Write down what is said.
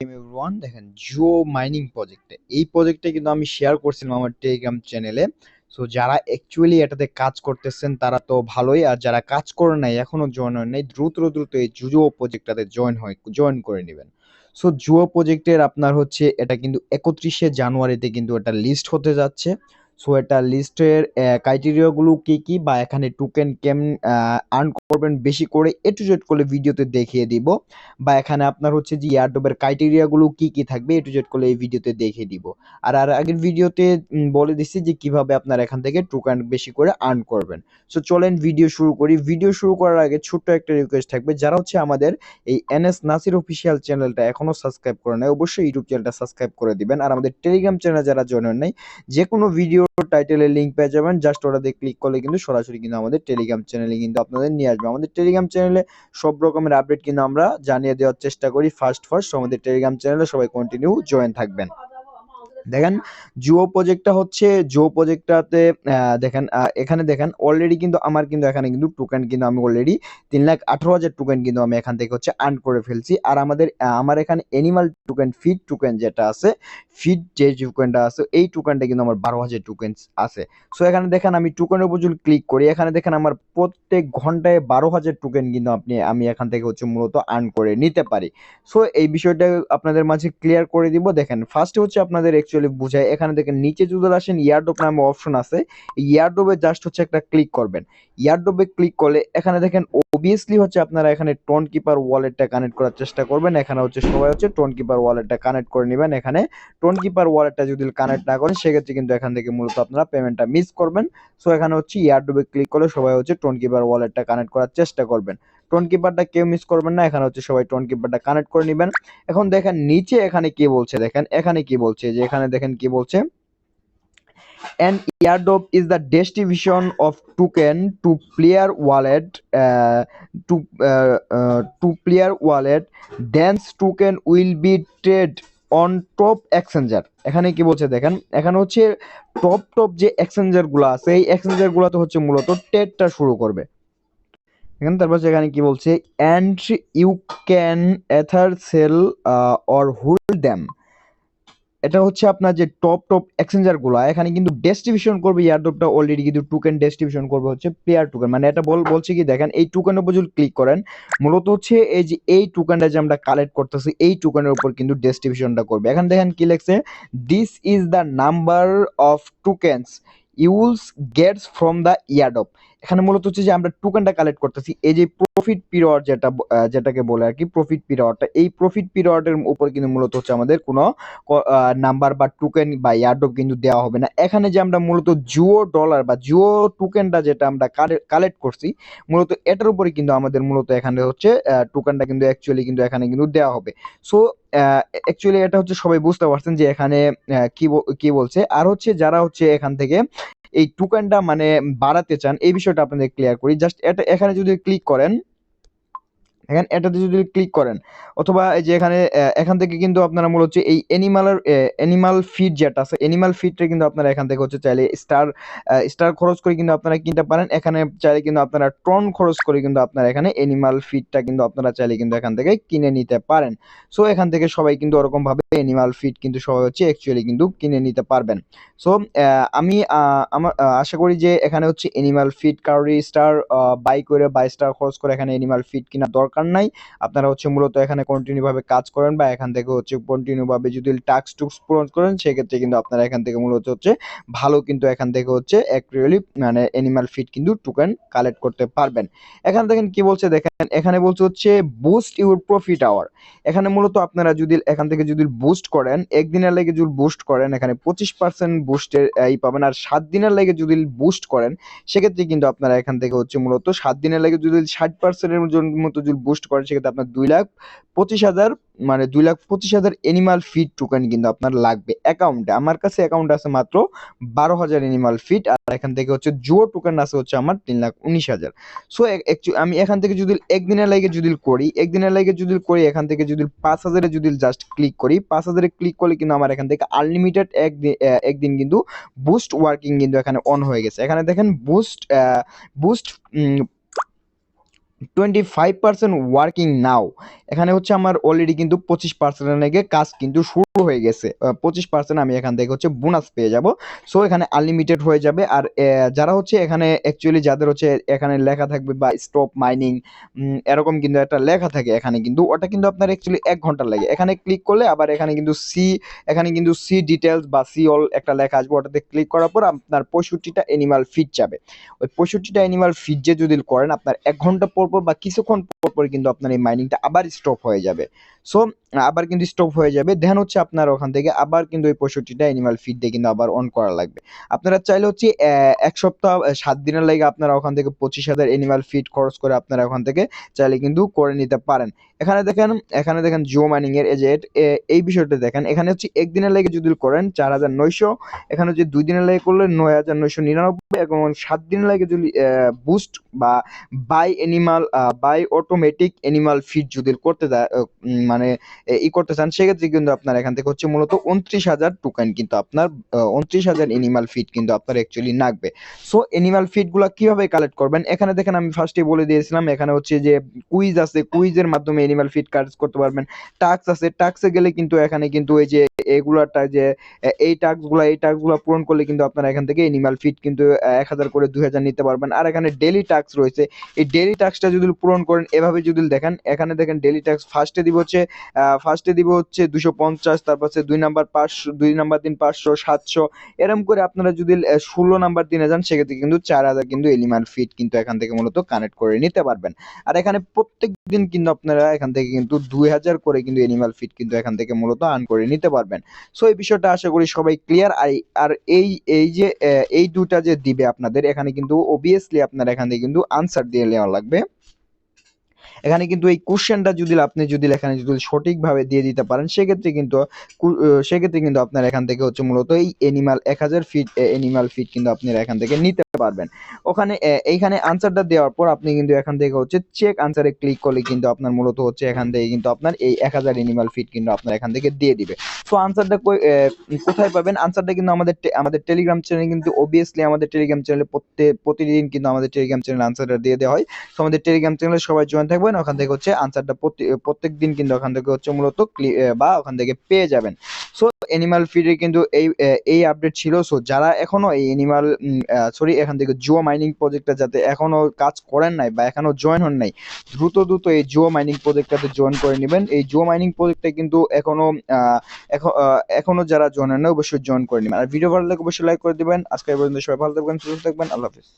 Everyone দেখেন Jio mining প্রজেক্টে এই প্রজেক্টে কিন্তু আমি শেয়ার করছিলাম আমার টেলিগ্রাম চ্যানেলে সো যারা অ্যাকচুয়ালি এটাতে কাজ করতেছেন, তারা তো ভালোই। আর যারা কাজ করে নাই, এখনও জয়েন হয় নাই, দ্রুত দ্রুত এই জুজো প্রজেক্টটাতে জয়েন হয় জয়েন করে নেবেন। সো জুয়ো প্রজেক্টের আপনার হচ্ছে, এটা কিন্তু একত্রিশে জানুয়ারিতে কিন্তু এটা লিস্ট হতে যাচ্ছে। সো এটা লিস্টের ক্রাইটেরিয়াগুলো কি কি বা এখানে টোকেন কেম আর্ন করবেন বেশি করে এ টু জেড করলে ভিডিওতে দেখিয়ে দিব বা এখানে আপনার হচ্ছে যে ইয়ারডবের ক্রাইটেরিয়াগুলো কি কি থাকবে এ টু জেড করলে এই ভিডিওতে দেখিয়ে দিব। আর আর আগের ভিডিওতে বলে দিচ্ছি যে কীভাবে আপনার এখান থেকে টোকেন বেশি করে আর্ন করবেন। সো চলেন ভিডিও শুরু করি। ভিডিও শুরু করার আগে ছোট্ট একটা রিকোয়েস্ট থাকবে। যারা হচ্ছে আমাদের এই এনএস নাসির অফিসিয়াল চ্যানেলটা এখনও সাবস্ক্রাইব করে নাই, অবশ্যই ইউটিউব চ্যানেলটা সাবস্ক্রাইব করে দিবেন। আর আমাদের টেলিগ্রাম চ্যানেল যারা জয়েন নাই যে কোনো ভিডিও টাইটেলের লিঙ্ক পেয়ে যাবেন। জাস্ট ওটাতে ক্লিক করলে কিন্তু সরাসরি কিন্তু আমাদের টেলিগ্রাম চ্যানেলে কিন্তু আপনাদের নিয়ে আসবে। আমাদের টেলিগ্রাম চ্যানেলে সব রকমের আপডেট কিন্তু আমরা জানিয়ে দেওয়ার চেষ্টা করি। ফার্স্ট ফার্স্ট আমাদের টেলিগ্রাম চ্যানেলে সবাই কন্টিনিউ জয়েন থাকবেন। দেখেন জিও প্রজেক্টটা হচ্ছে জিও প্রজেক্টটাতে দেখেন এখানে দেখেন অলরেডি কিন্তু আমার কিন্তু এখানে কিন্তু টোকেন কিন্তু আমি অলরেডি তিন লাখ আঠারো হাজার টোকেন কিন্তু আমি এখান থেকে হচ্ছে আর্ন করে ফেলছি। আর আমাদের আমার এখানে অ্যানিমাল টোকেন ফিড টোকেন যেটা আছে ফিড যে টোকেনটা আছে, এই টোকেনটা কিন্তু আমার বারো হাজার টোকেন আছে। সো এখানে দেখেন, আমি টোকেনের উপর যদি ক্লিক করি, এখানে দেখেন, আমার প্রত্যেক ঘন্টায় বারো হাজার টোকেন কিন্তু আপনি, আমি এখান থেকে হচ্ছে মূলত আর্ন করে নিতে পারি। সো এই বিষয়টা আপনাদের মাঝে ক্লিয়ার করে দিব। দেখেন ফার্স্টে হচ্ছে আপনাদের অ্যাকচুয়ালি বুঝায়। এখানে দেখেন, নিচে যদি আসেন ইয়ারডোপ নামে অপশন আছে। ইয়ারডোবে জাস্ট হচ্ছে একটা ক্লিক করবেন। ইয়ারডোবে ক্লিক করলে, এখানে দেখেন অবভিয়াসলি হচ্ছে আপনারা এখানে টোন কিপার ওয়ালেটটা কানেক্ট করার চেষ্টা করবেন। এখানে হচ্ছে সবাই হচ্ছে টোন কিপার ওয়ালেটটা কানেক্ট করে নেবেন। এখানে টোন কিপার ওয়ালেটটা যদি কানেক্ট না করেন, সেক্ষেত্রে কিন্তু এখান থেকে মূলত আপনারা পেমেন্টটা মিস করবেন। সো এখানে হচ্ছে ইয়ারডোবে ক্লিক করলে সবাই হচ্ছে টোন কিপার ওয়ালেটটা কানেক্ট করার চেষ্টা করবেন। টোন কিপারটা কেউ মিস করবেন না। এখানে হচ্ছে সবাই টোন কিপারটা কানেক্ট করে নেবেন। এখন দেখেন নিচে এখানে কি বলছে? দেখেন এখানে কি বলছে? যে এখানে দেখেন কি বলছে? An airdrop is the distribution of token to player wallet uh, to uh, uh, to player wallet. Thence token will be traded on top exchanger. এখানে কি বলছে দেখেন? এখানে হচ্ছে টপ টপ যে এক্সচেঞ্জারগুলো আছে এই এক্সচেঞ্জার গুলোতে হচ্ছে মূলত ট্রেডটা শুরু করবে। এখানে তারপর এখানে কি বলছে and you can either sell or hold them এটা হচ্ছে আপনার যে টপ টপ এক্সচেঞ্জারগুলো, এখানে কিন্তু ডিস্ট্রিবিউশন করবে ইয়ারড্রপটা অলরেডি কিন্তু টোকেন ডিস্ট্রিবিউশন করবে হচ্ছে প্লেয়ার টোকেন মানে এটা বল, বলছে কি দেখেন, এই টোকেনের উপর যদি ক্লিক করেন, মূলত হচ্ছে এই যে এই টোকেনটা যে আমরা কালেক্ট করতেছি, এই টোকেনের উপর কিন্তু ডিস্ট্রিবিউশনটা করবে। এখন দেখেন কি লেখছে this is the number of tokens you'll gets from the airdrop এখানে মূলত হচ্ছে যে আমরা টোকেনটা কালেক্ট করতেছি। এই যে প্রফিট পিরিয়ড যেটা যেটাকে বলে আর কি প্রফিট পিরিয়ডটা এই প্রফিট পিরিয়ডের উপর কিন্তু মূলত হচ্ছে আমাদের কোনো নাম্বার বা টোকেন বা ইয়ারডপ কিন্তু দেওয়া হবে না। এখানে যে আমরা মূলত জিও ডলার বা জিও টোকেনটা যেটা আমরা কালেক্ট করছি, মূলত এটার উপরে কিন্তু আমাদের মূলত এখানে হচ্ছে টোকেনটা কিন্তু অ্যাকচুয়ালি কিন্তু এখানে কিন্তু দেওয়া হবে। সো অ্যাকচুয়ালি এটা হচ্ছে সবাই বুঝতে পারছেন যে এখানে কি কি বলছে? আর হচ্ছে যারা হচ্ছে এখান থেকে এই টোকেনটা মানে বাড়াতে চান, এই বিষয়টা আপনাদের ক্লিয়ার করি। জাস্ট এটা এখানে যদি ক্লিক করেন এখানে এটাতে যদি ক্লিক করেন, অথবা এই যে এখানে এখান থেকে কিন্তু আপনারা মূলত হচ্ছে এই অ্যানিমালের অ্যানিমাল ফিড যেটা আছে অ্যানিমাল ফিডটা কিন্তু আপনারা এখান থেকে হচ্ছে চাইলে স্টার স্টার খরচ করে কিন্তু আপনারা কিনতে পারেন। এখানে চাইলে কিন্তু আপনারা টন খরচ করে কিন্তু আপনারা এখানে অ্যানিমাল ফিডটা কিন্তু আপনারা চাইলে কিন্তু এখান থেকে কিনে নিতে পারেন। সো এখান থেকে সবাই কিন্তু ওরকম ভাবে অ্যানিমাল ফিড কিন্তু সবাই হচ্ছে অ্যাকচুয়ালি কিন্তু কিনে নিতে পারবেন। সো আমি আমার আশা করি যে এখানে হচ্ছে অ্যানিমাল ফিড কাউরি স্টার বাই করে বাই স্টার খরচ করে এখানে অ্যানিমাল ফিড কিনা দরকার নাই। আপনারা হচ্ছে মূলত এখানে কন্টিনিউ ভাবে কাজ করেন বা এখান থেকে হচ্ছে কন্টিনিউ ভাবে যদি টাস্ক টুক্স পূরণ করেন, সেক্ষেত্রে কিন্তু আপনারা এখান থেকে মূলত হচ্ছে ভালো কিন্তু এখান থেকে হচ্ছে অ্যাকচুয়ালি মানে অ্যানিমাল ফিড কিন্তু টোকেন কালেক্ট করতে পারবেন। এখানে দেখেন কি বলছে? দেখেন, এখানে বলছে হচ্ছে বুস্ট ইউর প্রফিট আওয়ার এখানে মূলত আপনারা যদি এখান থেকে যদি বুস্ট করেন, একদিনের লেগে যদি বুস্ট করেন, এখানে পঁচিশ পার্সেন্ট বুস্টের এই পাবেন। আর সাত দিনের লেগে যদি বুস্ট করেন, সেক্ষেত্রে কিন্তু আপনারা এখান থেকে হচ্ছে মূলত সাত দিনের লেগে যদি ষাট পার্সেন্টের মতো যদি বুস্ট করেন সেক্ষেত্রে আপনার দুই লাখ পঁচিশ হাজার মানে দুই লাখ পঁচিশ হাজার অ্যানিমাল ফিড টোকেন কিন্তু আপনার লাগবে অ্যাকাউন্টে আমার কাছে অ্যাকাউন্ট আছে মাত্র বারো হাজার অ্যানিমাল ফিড আর এখান থেকে হচ্ছে জুয়ো টোকেন আছে হচ্ছে আমার তিন লাখ উনিশ হাজার। সো আমি এখান থেকে যদি একদিনের লাগে যদি করি, একদিনের লাগে যদি করি, এখান থেকে যদি পাঁচ হাজারে যদি জাস্ট ক্লিক করি, পাঁচ হাজারে ক্লিক করলে কিন্তু আমার এখান থেকে আনলিমিটেড একদিন একদিন কিন্তু বুস্ট ওয়ার্কিং কিন্তু এখানে অন হয়ে গেছে। এখানে দেখেন boost boost twenty five percent working now এখানে হচ্ছে আমার অলরেডি কিন্তু পঁচিশ পার্সেন্টের নাকি কাজ কিন্তু শুরু হয়ে গেছে। পঁচিশ পার্সেন্ট আমি এখান থেকে হচ্ছে বোনাস পেয়ে যাব। সো এখানে আনলিমিটেড হয়ে যাবে। আর যারা হচ্ছে এখানে অ্যাকচুয়ালি যাদের হচ্ছে এখানে লেখা থাকবে বা স্টপ মাইনিং এরকম কিন্তু একটা লেখা থাকে এখানে কিন্তু। ওটা কিন্তু আপনার অ্যাকচুয়ালি এক ঘণ্টা লাগে। এখানে ক্লিক করলে আবার এখানে কিন্তু সি এখানে কিন্তু সি ডিটেলস বা সি অল একটা লেখা আসবে। ওটাতে ক্লিক করার পর আপনার পঁয়ষট্টিটা অ্যানিমাল ফিট যাবে। ওই পঁয়ষট্টিটা অ্যানিমাল ফিট যে যদি করেন, আপনার এক ঘণ্টা পর পর বা কিছুক্ষণ পর পর কিন্তু আপনার এই মাইনিংটা আবার স্টপ হয়ে যাবে। সো আবার কিন্তু স্টপ হয়ে যাবে। দেন হচ্ছে আপনার ওখান থেকে আবার কিন্তু ওই পঁয়ষট্টিটা অ্যানিমাল ফিড দিয়ে কিন্তু আবার অন করা লাগবে। আপনারা চাইলে হচ্ছে এক সপ্তাহ সাত দিনের লাগে আপনারা ওখান থেকে পঁচিশ হাজার অ্যানিমাল ফিড খরচ করে আপনারা ওখান থেকে চাইলে কিন্তু করে নিতে পারেন। এখানে দেখেন এখানে দেখেন জিও মাইনিং এর এজেন্ট এই বিষয়টা দেখেন। এখানে হচ্ছে একদিনের লেগে যদি করেন চার হাজার নয়শো, এখানে হচ্ছে দুই দিনের লেগে করলে নয় হাজার নয়শো নিরানব্বই, এবং সাত দিনের লেগে যদি বুস্ট বা buy animal buy automatic animal feed যদি করতে মানে ই করতে চান, সেক্ষেত্রে কিন্তু আপনার এখান থেকে হচ্ছে মূলত উনত্রিশ হাজার টোকেন কিন্তু আপনার উনত্রিশ হাজার অ্যানিমাল ফিড কিন্তু আপনার অ্যাকচুয়ালি লাগবে সো অ্যানিমাল ফিডগুলা কীভাবে কালেক্ট করবেন? এখানে দেখেন আমি ফার্স্টে বলে দিয়েছিলাম, এখানে হচ্ছে যে কুইজ আছে কুইজের মাধ্যমে অ্যানিমাল ফিড কালেক্ট করতে পারবেন। টাক্স আছে টাক্সে গেলে কিন্তু এখানে কিন্তু এই যে এগুলাটা যে এই টাস্কগুলা এই টাস্কগুলা পূরণ করলে কিন্তু আপনারা এখান থেকে অ্যানিমাল ফিড কিন্তু এক হাজার করে দুই হাজার নিতে পারবেন। আর এখানে ডেলি টাস্ক রয়েছে। এই ডেলি টাস্কটা যদি পূরণ করেন, এভাবে যদি দেখেন, এখানে দেখেন ডেলি টাস্ক ফার্স্টে দিব হচ্ছে ফার্স্টে দিব হচ্ছে দুশো পঞ্চাশ, তারপর হচ্ছে দুই নাম্বার পাঁচশো, দুই নাম্বার দিন পাঁচশো, সাতশো। এরম করে আপনারা যদি ষোলো নাম্বার দিনে যান, সেক্ষেত্রে কিন্তু চার হাজার কিন্তু এলিমাল ফিট কিন্তু এখান থেকে মূলত কানেক্ট করে নিতে পারবেন। আর এখানে প্রত্যেক দিন কিন্তু আপনারা এখান থেকে কিন্তু দুই হাজার করে কিন্তু এনিমাল ফিট কিন্তু এখান থেকে মূলত আর্ন করে নিতে পারবেন। সো এই বিষয়টা আশা করি সবাই ক্লিয়ার আর আর এই এই যে এই দুটা যে দিবে আপনাদের, এখানে কিন্তু অবভিয়াসলি আপনারা এখান থেকে কিন্তু আনসার দিয়ে নেওয়া লাগবে। এখানে কিন্তু এই কোশ্চেনটা যদি আপনি যদি এখানে যদি সঠিকভাবে দিয়ে দিতে পারেন, সেক্ষেত্রে কিন্তু সেক্ষেত্রে কিন্তু আপনার এখান থেকে হচ্ছে মূলত এই এনিমাল এক হাজার ফিট এনিমাল ফিট কিন্তু আপনি এখান থেকে নিতে পারবেন। ওখানে এইখানে আনসারটা দেওয়ার পর আপনি কিন্তু এখান থেকে হচ্ছে চেক আনসারে ক্লিক করলে কিন্তু আপনার মূলত হচ্ছে এখান থেকে কিন্তু আপনার এই এক হাজার এনিমাল ফিট কিন্তু আপনার এখান থেকে দিয়ে দিবে। সো আনসারটা কোথায় পাবেন? আনসারটা কিন্তু আমাদের আমাদের টেলিগ্রাম চ্যানেলে কিন্তু অবভিয়াসলি আমাদের টেলিগ্রাম চ্যানেলে প্রত্যেক প্রতিদিন কিন্তু আমাদের টেলিগ্রাম চ্যানেলে আনসারটা দিয়ে দেওয়া হয়। তো আমাদের টেলিগ্রাম চ্যানেলে সবাই জয়েন থাকবেন ওখান থেকে হচ্ছে আনসারটা প্রত্যেক দিন কিন্তু ওখান থেকে হচ্ছে মূলত বা ওখান থেকে পেয়ে যাবেন। সো এনিমাল ফিডের কিন্তু এই এই আপডেট ছিল। সো যারা এখনও এই এনিমাল সরি এখান থেকে জিও মাইনিং প্রজেক্টটা যাতে এখনও কাজ করেন নাই বা এখনও জয়েন হন নাই, দ্রুত দ্রুত এই জিও মাইনিং প্রজেক্টটাতে জয়েন করে নেবেন। এই জিও মাইনিং প্রজেক্টটা কিন্তু এখনও এখন যারা জয়েন হন নাই, অবশ্যই জয়েন করে নেবেন। আর ভিডিও ভালো লাগলে অবশ্যই লাইক করে দিবেন। আজকে পর্যন্ত সবাই ভালো থাকবেন, সুস্থ থাকবেন। আল্লাহ হাফিজ।